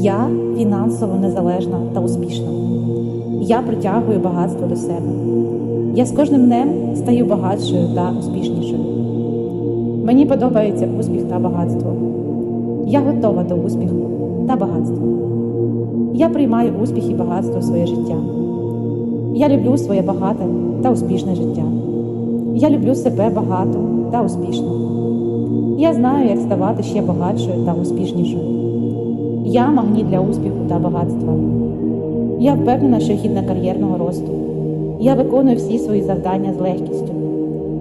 Я фінансово незалежна та успішна. Я притягую багатство до себе. Я з кожним днем стаю багатшою та успішнішою. Мені подобається успіх та багатство. Я готова до успіху та багатства. Я приймаю успіх і багатство в своє життя. Я люблю своє багате та успішне життя. Я люблю себе багато та успішно. Я знаю, як ставати ще багатшою та успішнішою. Я магніт для успіху та багатства. Я впевнена, що гідна кар'єрного росту. Я виконую всі свої завдання з легкістю.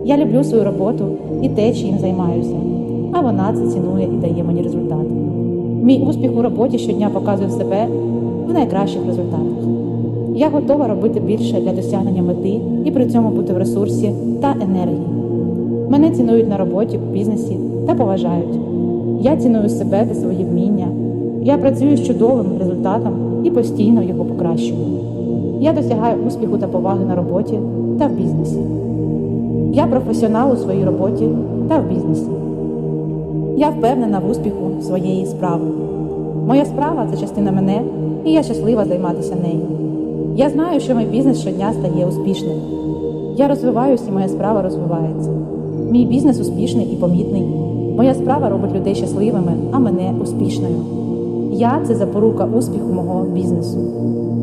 Я люблю свою роботу і те, чим займаюся, а вона це цінує і дає мені результат. Мій успіх у роботі щодня показує себе в найкращих результатах. Я готова робити більше для досягнення мети і при цьому бути в ресурсі та енергії. Мене цінують на роботі, в бізнесі та поважають. Я ціную себе та свої вміння. Я працюю з чудовим результатом і постійно його покращую. Я досягаю успіху та поваги на роботі та в бізнесі. Я професіонал у своїй роботі та в бізнесі. Я впевнена в успіху своєї справи. Моя справа це частина мене, і я щаслива займатися нею. Я знаю, що мій бізнес щодня стає успішним. Я розвиваюся і моя справа розвивається. Мій бізнес успішний і помітний. Моя справа робить людей щасливими, а мене успішною. Я це запорука успіху мого бізнесу.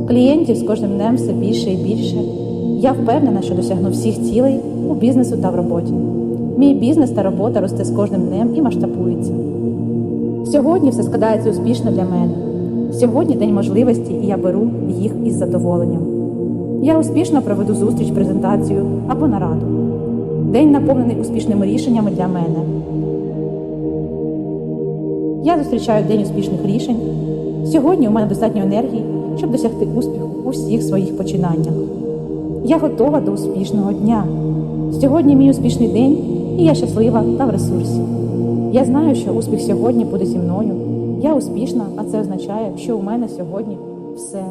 Клієнтів з кожним днем все більше і більше. Я впевнена, що досягну всіх цілей у бізнесу та в роботі. Мій бізнес та робота росте з кожним днем і масштабується. Сьогодні все складається успішно для мене. Сьогодні день можливості, і я беру їх із задоволенням. Я успішно проведу зустріч, презентацію або нараду. День наповнений успішними рішеннями для мене. Я зустрічаю день успішних рішень. Сьогодні у мене достатньо енергії, щоб досягти успіху у всіх своїх починаннях. Я готова до успішного дня. Сьогодні мій успішний день, і я щаслива та в ресурсі. Я знаю, що успіх сьогодні буде зі мною. Я успішна, а це означає, що у мене сьогодні все